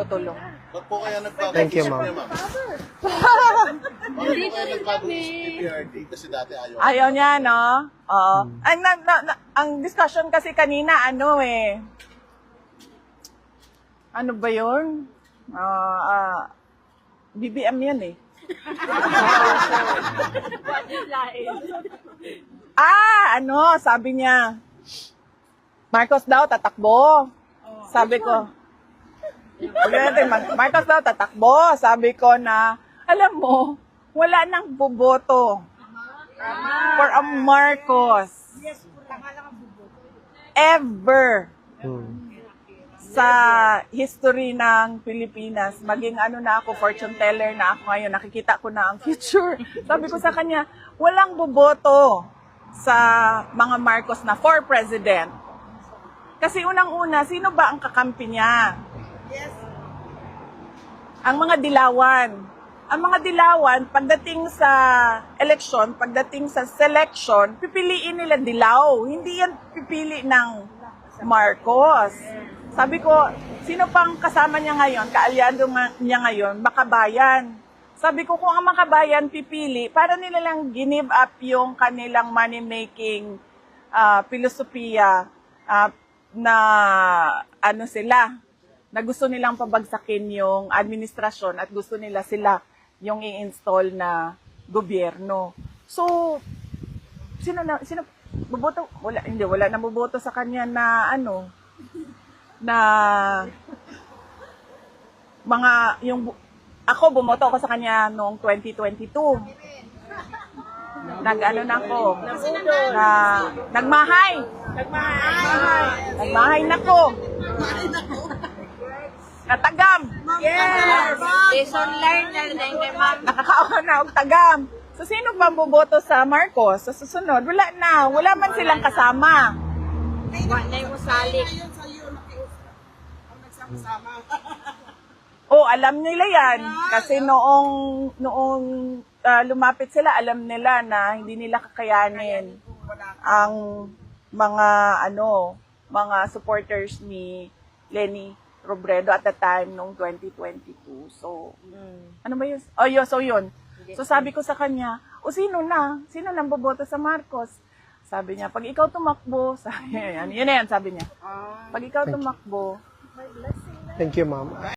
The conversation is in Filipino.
tutulong. Ba't po kaya nagbago Thank you, ma'am. Bakit po kaya nagbago isip ni PRD? Kasi dati ayaw. Ayaw niya, no? Oo. Ang, na, na, na- ang discussion kasi kanina, ano eh, ano ba yun? Ah, ah, BBM yan eh. ah, ano, sabi niya, Marcos daw tatakbo. Sabi ko, Sabi natin, Mar- Marcos daw tatakbo. Sabi ko na, alam mo, wala nang boboto for a Marcos. Ever Hmm. sa history ng Pilipinas, maging ano na ako, fortune teller na ako ngayon, nakikita ko na ang future. Sabi ko sa kanya, walang boboto sa mga Marcos na for president. Kasi unang-una, sino ba ang kakampi niya? Ang mga dilawan. Ang mga dilawan, pagdating sa election, pagdating sa selection, pipiliin nila dilaw. Hindi yan pipili ng Marcos. Sabi ko, sino pang kasama niya ngayon, kaalyado niya ngayon, makabayan. Sabi ko, kung ang makabayan pipili, para nila lang give up yung kanilang money-making ah, filosofiya ah, na ano sila, na gusto nilang pabagsakin yung administrasyon at gusto nila sila yung i-install na gobyerno. So, sino na sino boboto wala hindi wala na boboto sa kanya na ano na mga yung ako bumoto ako sa kanya noong 2022 nag ano na ako. Na nagmahay. Nagmahay. Nagmahay na ko natagam yes Lesson learned na din kay ma'am. nakakaawa na og tagam. So sino pa boboto sa Marcos sa susunod? Wala na, wala man silang kasama. Wa na yung salik. Oh, alam nila 'yan kasi noong noong ah, lumapit sila, alam nila na hindi nila kakayanin ang mga ano, mga supporters ni Lenny Robredo at the time noong 2022. So, ano ba yun? Oh, yun, so yun. So sabi ko sa kanya, o sino na? Sino nang boboto sa Marcos? Sabi niya, pag ikaw tumakbo, sabi niya, yan, yun na yan, sabi niya. Pag ikaw tumakbo, Thank you, ma'am.